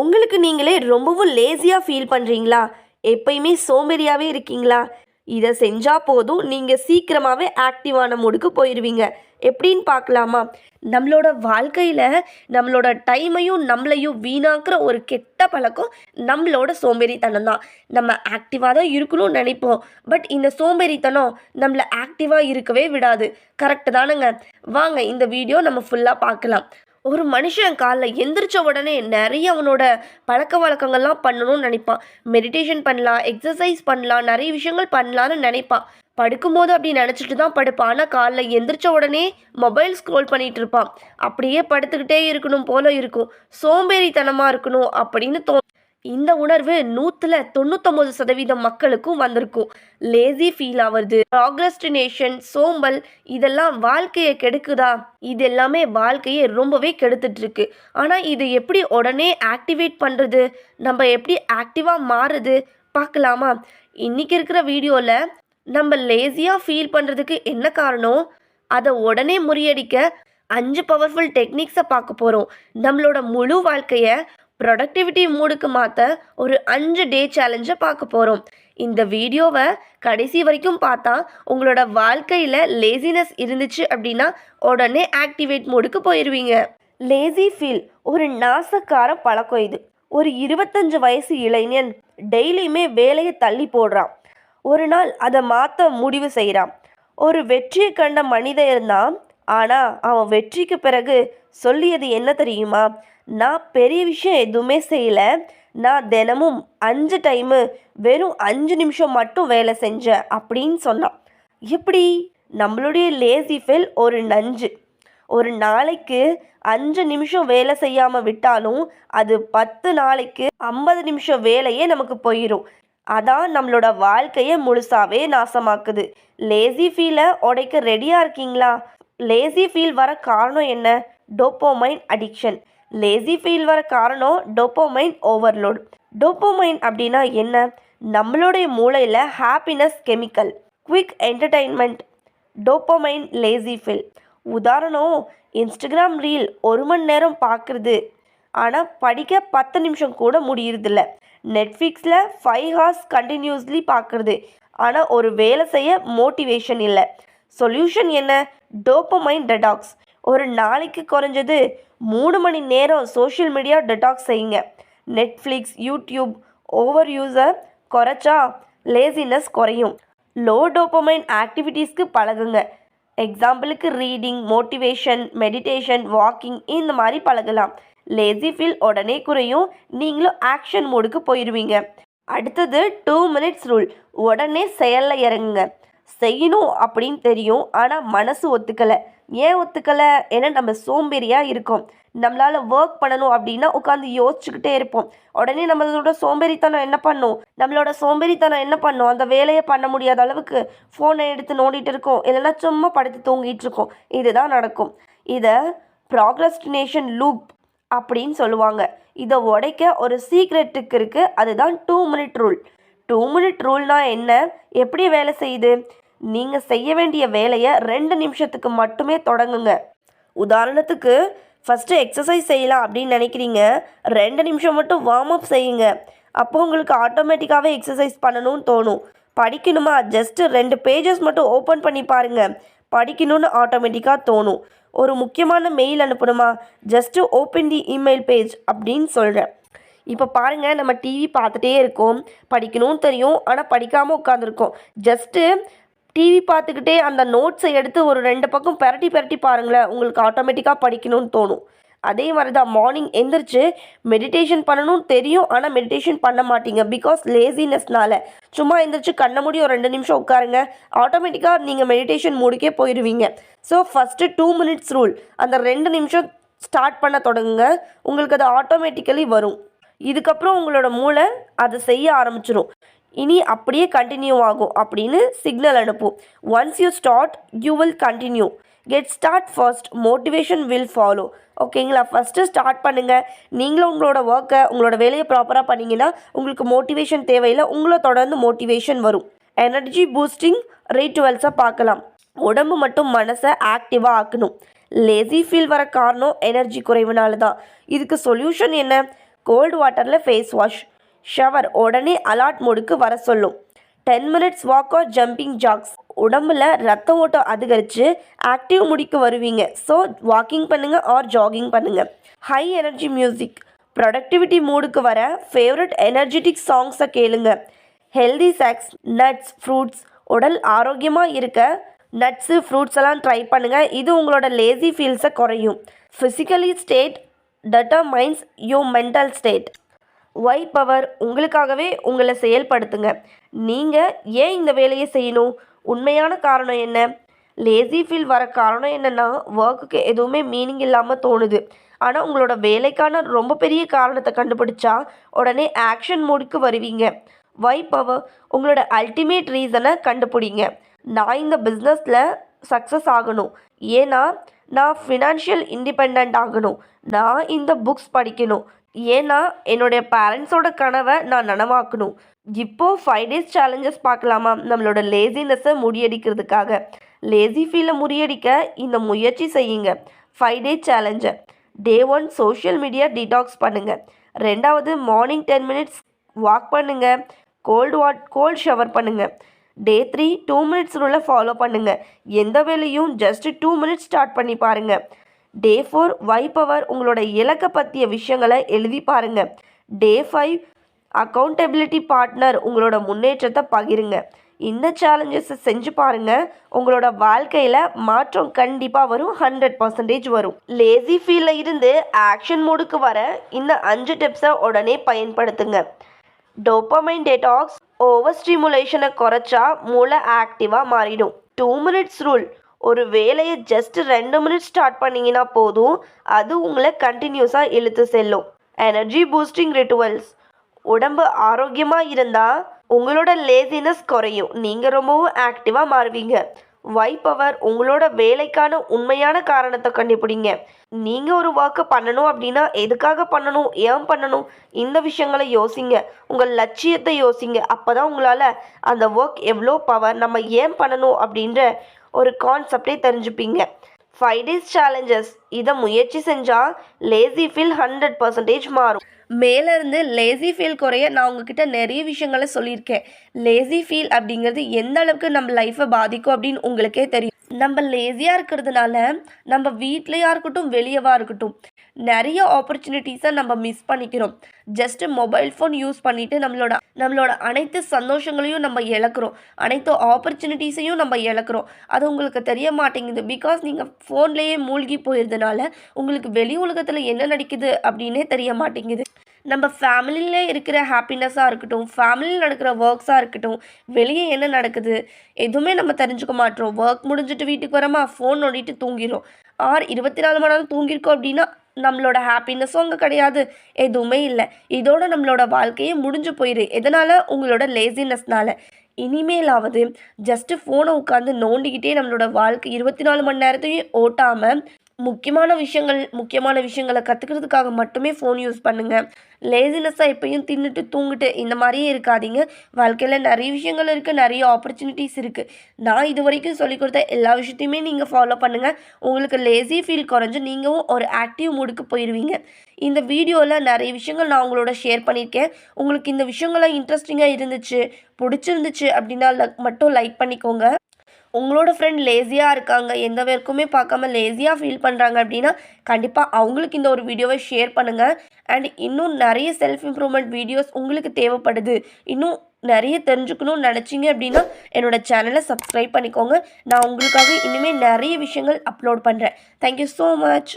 உங்களுக்கு நீங்களே ரொம்பவும் லேசியாக ஃபீல் பண்ணுறீங்களா எப்பயுமே சோம்பேறியாகவே இருக்கீங்களா? இதை செஞ்சால் போதும். நீங்கள் சீக்கிரமாகவே ஆக்டிவான மூடுக்கு போயிடுவீங்க எப்படின்னு பார்க்கலாமா? நம்மளோட வாழ்க்கையில் நம்மளோட டைமையும் நம்மளையும் வீணாக்குற ஒரு கெட்ட பழக்கம் நம்மளோட சோம்பேறித்தனம் தான். நம்ம ஆக்டிவாக தான் இருக்கணும்னு நினைப்போம். பட் இந்த சோம்பேறித்தனம் நம்மளை ஆக்டிவாக இருக்கவே விடாது. கரெக்டு தானுங்க? வாங்க இந்த வீடியோ நம்ம ஃபுல்லாக பார்க்கலாம். ஒரு மனுஷன் காலைல எந்திரிச்ச உடனே நிறைய அவனோட பழக்க வழக்கங்கள்லாம் பண்ணணும்னு நினைப்பான். மெடிடேஷன் பண்ணலாம் எக்ஸசைஸ் பண்ணலாம் நிறைய விஷயங்கள் பண்ணலான்னு நினைப்பான். படுக்கும்போது அப்படி நினச்சிட்டு தான் படுப்பான். ஆனால் காலைல எந்திரிச்ச உடனே மொபைல் ஸ்க்ரோல் பண்ணிகிட்டு இருப்பான். அப்படியே படுத்துக்கிட்டே இருக்கணும் போல இருக்கும். சோம்பேறித்தனமாக இருக்கணும் அப்படின்னு தோ இந்த உணர்வு நூற்றுல தொண்ணூத்தொம்பது சதவீதம் மக்களுக்கும் வந்திருக்கும். லேசி ஃபீல் ஆகுறது ப்ராக்ரஸ்டினேஷன் சோம்பல் இதெல்லாம் வாழ்க்கையை கெடுக்குதா? இது எல்லாமே வாழ்க்கையை ரொம்பவே கெடுத்துட்டு இருக்கு ஆனால் இது எப்படி உடனே ஆக்டிவேட் பண்ணுறது நம்ம எப்படி ஆக்டிவாக மாறுறது? பார்க்கலாமா இன்னைக்கு இருக்கிற வீடியோவில் நம்ம லேசியாக ஃபீல் பண்ணுறதுக்கு என்ன காரணம்? அதை உடனே முறியடிக்க அஞ்சு பவர்ஃபுல் டெக்னிக்ஸை பார்க்க போகிறோம் நம்மளோட முழு வாழ்க்கையை ப்ரொடக்டிவிட்டி மூடுக்கு மாற்ற ஒரு அஞ்சு டே சேலஞ்சை பார்க்க போகிறோம் இந்த வீடியோவை கடைசி வரைக்கும் பார்த்தா உங்களோட வாழ்க்கையில் லேசினஸ் இருந்துச்சு அப்படின்னா உடனே ஆக்டிவேட் மூடுக்கு போயிடுவீங்க லேசி ஃபீல் ஒரு நாசக்கார பழக்கம் இது. ஒரு இருபத்தஞ்சு வயசு இளைஞன் டெய்லியுமே வேலையை தள்ளி போடுறான். ஒரு நாள் அதை மாற்ற முடிவு செய்கிறான் ஒரு வெற்றியை கண்ட மனிதன் இருந்தால் ஆனால் அவன் வெற்றிக்கு பிறகு சொல்லியது என்ன தெரியுமா? நான் பெரிய விஷயம் எதுவுமே செய்யலை. நான் தினமும் அஞ்சு டைமு வெறும் அஞ்சு நிமிஷம் மட்டும் வேலை செஞ்சேன் அப்படின்னு சொன்னான். எப்படி? நம்மளுடைய லேசி ஃபெல் ஒரு நஞ்சு. ஒரு நாளைக்கு அஞ்சு நிமிஷம் வேலை செய்யாமல் விட்டாலும் அது பத்து நாளைக்கு ஐம்பது நிமிஷம் வேலையே நமக்கு போயிடும் அதான் நம்மளோட வாழ்க்கையை முழுசாவே நாசமாக்குது. லேசி ஃபீலை உடைக்க ரெடியாக இருக்கீங்களா? லேசி ஃபீல் வர காரணம் என்ன? டோப்போமைன் அடிக்ஷன் லேசி ஃபீல் வர காரணம் டோப்போமைன் ஓவர்லோட் டோப்போமைன் அப்படின்னா என்ன? நம்மளுடைய மூளையில் happiness chemical quick entertainment dopamine lazy feel உதாரணம் இன்ஸ்டாகிராம் ரீல் ஒரு மணி நேரம் பார்க்குறது ஆனால் படிக்க பத்து நிமிஷம் கூட முடியறதில்ல. நெட்ஃப்ளிக்ஸில் ஃபைவ் ஹார்ஸ் கண்டினியூஸ்லி பார்க்குறது ஆனால் ஒரு வேலை செய்ய மோட்டிவேஷன் இல்லை. சொல்யூஷன் என்ன? Dopamine detox. ஒரு நாளைக்கு குறைஞ்சது மூணு மணி நேரம் சோஷியல் மீடியா டெடாக்ஸ் செய்யுங்க. நெட்ஃப்ளிக்ஸ் யூடியூப் ஓவர் யூஸை குறைச்சா லேசினஸ் குறையும். லோ டோப்பமைன் ஆக்டிவிட்டீஸ்க்கு பழகுங்க. எக்ஸாம்பிளுக்கு ரீடிங் மோட்டிவேஷன் மெடிடேஷன் வாக்கிங் இந்த மாதிரி பழகலாம். லேசி ஃபீல் உடனே குறையும். நீங்களும் ஆக்ஷன் மோடுக்கு போயிடுவீங்க அடுத்தது டூ மினிட்ஸ் ரூல். உடனே செயலில் இறங்குங்க. செய்யணும் அப்படின்னு தெரியும். ஆனால் மனசு ஒத்துக்கலை. ஏன் ஒத்துக்கலை? ஏன்னா நம்ம சோம்பேறியாக இருக்கோம். நம்மளால் ஒர்க் பண்ணணும் அப்படின்னா உட்காந்து யோசிச்சுக்கிட்டே இருப்போம். உடனே நம்மளோட சோம்பேறித்தனம் என்ன பண்ணும்? நம்மளோட சோம்பேறித்தனம் என்ன பண்ணும்? அந்த வேலையை பண்ண முடியாத அளவுக்கு ஃபோனை எடுத்து நோண்டிட்டு இருக்கோம். இல்லைன்னா சும்மா படுத்து தூங்கிட்டு இருக்கோம். இதுதான் நடக்கும். இதை ப்ராக்ரஸ்டினேஷன் லூப் அப்படின்னு சொல்லுவாங்க. இதை உடைக்க ஒரு சீக்ரெட்டுக்கு இருக்குது அதுதான் two minute rule two minute ரூல்னா என்ன? எப்படி வேலை செய்யுது? நீங்கள் செய்ய வேண்டிய வேலையை ரெண்டு நிமிஷத்துக்கு மட்டுமே தொடங்குங்க. உதாரணத்துக்கு ஃபஸ்ட்டு எக்ஸசைஸ் செய்யலாம் அப்படின்னு நினைக்கிறீங்க. ரெண்டு நிமிஷம் மட்டும் வார்ம் அப் செய்யுங்க. அப்போ உங்களுக்கு ஆட்டோமேட்டிக்காகவே எக்ஸசைஸ் பண்ணணும்னு தோணும். படிக்கணுமா? ஜஸ்ட்டு ரெண்டு பேஜஸ் மட்டும் ஓப்பன் பண்ணி பாருங்கள் படிக்கணும்னு ஆட்டோமேட்டிக்காக தோணும். ஒரு முக்கியமான mail அனுப்பணுமா? Just open the email page அப்படின்னு சொல்கிறேன் இப்போ பாருங்கள் நம்ம டிவி பார்த்துட்டே இருக்கோம். படிக்கணும்னு தெரியும் ஆனால் படிக்காமல் உட்காந்துருக்கோம் ஜஸ்ட்டு டிவி பார்த்துக்கிட்டே அந்த நோட்ஸை எடுத்து ஒரு ரெண்டு பக்கம் பெரட்டி பெரட்டி பாருங்களேன். உங்களுக்கு ஆட்டோமேட்டிக்காக படிக்கணும்னு தோணும். அதே மாதிரி தான் மார்னிங் எந்திரிச்சு மெடிடேஷன் பண்ணணும்னு தெரியும் ஆனால் மெடிடேஷன் பண்ண மாட்டீங்க. பிகாஸ் லேசினஸ்னால சும்மா எந்திரிச்சு கண்ண மூடி ஒரு ரெண்டு நிமிஷம் உட்காருங்க. ஆட்டோமேட்டிக்காக நீங்கள் மெடிடேஷன் மூடிக்கே போயிடுவீங்க so first two minutes rule அந்த ரெண்டு நிமிஷம் ஸ்டார்ட் பண்ண தொடங்குங்க. உங்களுக்கு அது ஆட்டோமேட்டிக்கலி வரும். இதுக்கப்புறம் உங்களோட மூளை அதை செய்ய ஆரம்பிச்சிடும் இனி அப்படியே கண்டினியூ ஆகும் அப்படின்னு சிக்னல் அனுப்பும். Once you start you will continue get start first motivation will follow ஓகேங்களா ஃபஸ்ட்டு ஸ்டார்ட் பண்ணுங்கள் நீங்களும் உங்களோட ஒர்க்கை உங்களோட வேலையை ப்ராப்பராக பண்ணிங்கன்னா உங்களுக்கு மோட்டிவேஷன் தேவையில்லை. உங்களை தொடர்ந்து மோட்டிவேஷன் வரும். எனர்ஜி பூஸ்டிங் ரிச்சுவல்ஸை பார்க்கலாம். உடம்பு மட்டும் மனசை ஆக்டிவாக ஆக்கணும். லேசி ஃபீல் வர காரணம் எனர்ஜி குறைவுனால தான். இதுக்கு சொல்யூஷன் என்ன? கோல்டு வாட்டரில் ஃபேஸ் வாஷ் ஷவர் உடனே அலாட் மோடுக்கு வர சொல்லும். Ten minutes walk or jumping jacks உடம்புல ரத்த ஓட்டம் அதிகரித்து ஆக்டிவ் முடிக்கு வருவீங்க. ஸோ வாக்கிங் பண்ணுங்கள் ஆர் ஜாகிங் பண்ணுங்கள் ஹை எனர்ஜி மியூசிக் ப்ரொடக்டிவிட்டி மூடுக்கு வர ஃபேவரட் எனர்ஜெட்டிக் சாங்ஸை கேளுங்க. ஹெல்தி சாக்ஸ் நட்ஸ் ஃப்ரூட்ஸ் உடல் ஆரோக்கியமாக இருக்க நட்ஸு ஃப்ரூட்ஸ் எல்லாம் ட்ரை பண்ணுங்கள் இது உங்களோட லேசி ஃபீல்ஸை குறையும். Physically state determines your mental state why power உங்களுக்காகவே உங்களை செயல்படுத்துங்க. நீங்கள் ஏன் இந்த வேலையை செய்யணும்? உண்மையான காரணம் என்ன? லேசி ஃபீல் வர காரணம் என்னென்னா ஒர்க்குக்கு எதுவுமே மீனிங் இல்லாமல் தோணுது. ஆனால் உங்களோட வேலைக்கான ரொம்ப பெரிய காரணத்தை கண்டுபிடிச்சா உடனே ஆக்ஷன் மோடுக்கு வருவீங்க. ஒய் பவர் உங்களோட அல்டிமேட் ரீசனை கண்டுபிடிங்க. நான் இந்த பிஸ்னஸில் சக்ஸஸ் ஆகணும். ஏன்னா நான் ஃபினான்ஷியல் இண்டிபெண்ட் ஆகணும். நான் இந்த புக்ஸ் படிக்கணும். ஏன்னா என்னுடைய பேரண்ட்ஸோட கனவை நான் நனவாக்கணும். இப்போது ஃபைவ் டேஸ் சேலஞ்சஸ் பார்க்கலாமா? நம்மளோட லேசினஸை முறியடிக்கிறதுக்காக. லேசி ஃபீலை முறியடிக்க இந்த முயற்சி செய்யுங்க. ஃபைவ் டேஸ் சேலஞ்சை day one social media detox பண்ணுங்கள் ரெண்டாவது மார்னிங் டென் மினிட்ஸ் வாக் பண்ணுங்கள் கோல்டு வாட் கோல்ட் ஷவர் பண்ணுங்கள் டே த்ரீ டூ மினிட்ஸ் ரூலை ஃபாலோ பண்ணுங்கள் எந்த வேலையும் ஜஸ்ட் டூ மினிட்ஸ் ஸ்டார்ட் பண்ணி பாருங்கள் டே ஃபோர் வை பவர் உங்களோட இலக்கை பற்றிய விஷயங்களை எழுதி பாருங்கள் டே ஃபைவ் அக்கௌண்டபிலிட்டி பார்ட்னர் உங்களோட முன்னேற்றத்தை பகிருங்க. இந்த சேலஞ்சஸை செஞ்சு பாருங்கள் உங்களோட வாழ்க்கையில் மாற்றம் கண்டிப்பாக வரும் ஹண்ட்ரட் பர்சன்டேஜ் வரும். லேசி ஃபீலில் இருந்து ஆக்ஷன் மோடுக்கு வர இந்த அஞ்சு டிப்ஸை உடனே பயன்படுத்துங்க. டோப்பமைன் டேட்டாக்ஸ் ஓவர் ஸ்டிமுலேஷனை குறைச்சா மூளை ஆக்டிவாக மாறிடும். டூ மினிட்ஸ் ரூல் ஒரு வேலையை ஜஸ்ட் ரெண்டு மினிட்ஸ் ஸ்டார்ட் பண்ணிங்கன்னா போதும். அது உங்களை கண்டினியூஸாக இழுத்து செல்லும். எனர்ஜி பூஸ்டிங் ரிட்டுவல்ஸ் உடம்பு ஆரோக்கியமாக இருந்தால் உங்களோட லேசினஸ் குறையும். நீங்கள் ரொம்பவும் ஆக்டிவாக மாறுவீங்க. வை பவர் உங்களோட வேலைக்கான உண்மையான காரணத்தை கண்டுபிடிங்க. நீங்கள் ஒரு ஒர்க்கை பண்ணணும் அப்படின்னா எதுக்காக பண்ணணும் ஏன் பண்ணணும் இந்த விஷயங்களை யோசிங்க. உங்கள் லட்சியத்தை யோசிங்க. அப்போ தான் உங்களால் அந்த ஒர்க் எவ்வளோ பவர் நம்ம ஏன் பண்ணணும் அப்படின்ற ஒரு கான்செப்டே தெரிஞ்சுப்பீங்க. ஃபைவ் டேஸ் சேலஞ்சஸ் இதை முயற்சி செஞ்சால் லேசி ஃபீல் ஹண்ட்ரட் பர்சன்டேஜ் மாறும். மேலேருந்து லேசி ஃபீல் குறைய நான் உங்ககிட்ட நிறைய விஷயங்களை சொல்லியிருக்கேன். லேசி ஃபீல் அப்படிங்கிறது எந்த அளவுக்கு நம்ம லைஃப்பை பாதிக்கும் அப்படின்னு உங்களுக்கே தெரியும். நம்ம லேசியாக இருக்கிறதுனால நம்ம வீட்லையாக இருக்கட்டும் வெளியவா இருக்கட்டும் நிறைய ஆப்பர்ச்சுனிட்டிஸை நம்ம மிஸ் பண்ணிக்கிறோம். ஜஸ்ட்டு மொபைல் ஃபோன் யூஸ் பண்ணிவிட்டு நம்மளோட நம்மளோட அனைத்து சந்தோஷங்களையும் நம்ம இழக்கிறோம். அனைத்து ஆப்பர்ச்சுனிட்டிஸையும் நம்ம இழக்கிறோம். அது உங்களுக்கு தெரிய மாட்டேங்குது. பிகாஸ் நீங்கள் ஃபோன்லேயே மூழ்கி போயிருந்தனால உங்களுக்கு வெளி உலகத்தில் என்ன நடக்குது அப்படின்னே தெரிய மாட்டேங்குது. நம்ம ஃபேமிலியிலே இருக்கிற ஹாப்பினஸ்ஸாக இருக்கட்டும் ஃபேமிலியில் நடக்கிற ஒர்க்ஸாக இருக்கட்டும் வெளியே என்ன நடக்குது எதுவுமே நம்ம தெரிஞ்சுக்க மாட்டோம். ஒர்க் முடிஞ்சிட்டு வீட்டுக்கு வரமா ஃபோன் நோண்டிட்டு தூங்கிடும் ஆர் இருபத்தி நாலு மணி நேரம் தூங்கியிருக்கோம் அப்படின்னா நம்மளோட ஹாப்பினஸும் அங்கே கிடையாது. எதுவுமே இல்லை. இதோட நம்மளோட வாழ்க்கையே முடிஞ்சு போயிடு எதனால்? உங்களோட லேசினஸ்னால் இனிமேலாவது ஜஸ்ட்டு ஃபோனை உட்காந்து நோண்டிக்கிட்டே நம்மளோட வாழ்க்கை இருபத்தி நாலு மணி நேரத்தையும் ஓட்டாமல் முக்கியமான விஷயங்கள் முக்கியமான விஷயங்களை கற்றுக்கிறதுக்காக மட்டுமே ஃபோன் யூஸ் பண்ணுங்கள் லேசினஸ்ஸாக எப்பயும் தின்னுட்டு தூங்கிட்டு இந்த மாதிரியே இருக்காதீங்க. வாழ்க்கையில் நிறைய விஷயங்கள் இருக்குது நிறைய ஆப்பர்ச்சுனிட்டிஸ் இருக்குது நான் இது வரைக்கும் சொல்லிக் கொடுத்த எல்லா விஷயத்தையுமே நீங்கள் ஃபாலோ பண்ணுங்கள் உங்களுக்கு லேசி ஃபீல் குறைஞ்சு நீங்களும் ஒரு ஆக்டிவ் மூடுக்கு போயிடுவீங்க இந்த வீடியோவில் நிறைய விஷயங்கள் நான் உங்களோட ஷேர் பண்ணியிருக்கேன். உங்களுக்கு இந்த விஷயங்கள்லாம் இன்ட்ரெஸ்டிங்காக இருந்துச்சு பிடிச்சிருந்துச்சு அப்படின்னா மட்டும் லைக் பண்ணிக்கோங்க. உங்களோட ஃப்ரெண்ட் லேசியாக இருக்காங்க எந்த வரைக்குமே பார்க்காம லேசியாக ஃபீல் பண்ணுறாங்க அப்படின்னா கண்டிப்பாக அவங்களுக்கு இந்த ஒரு வீடியோவை ஷேர் பண்ணுங்கள் அண்ட் இன்னும் நிறைய செல்ஃப் இம்ப்ரூவ்மெண்ட் வீடியோஸ் உங்களுக்கு தேவைப்படுது. இன்னும் நிறைய தெரிஞ்சுக்கணும்னு நினச்சிங்க அப்படின்னா என்னோடய சேனலை சப்ஸ்கிரைப் பண்ணிக்கோங்க. நான் உங்களுக்காக இனிமேல் நிறைய விஷயங்கள் அப்லோட் பண்ணுறேன் தேங்க்யூ ஸோ மச்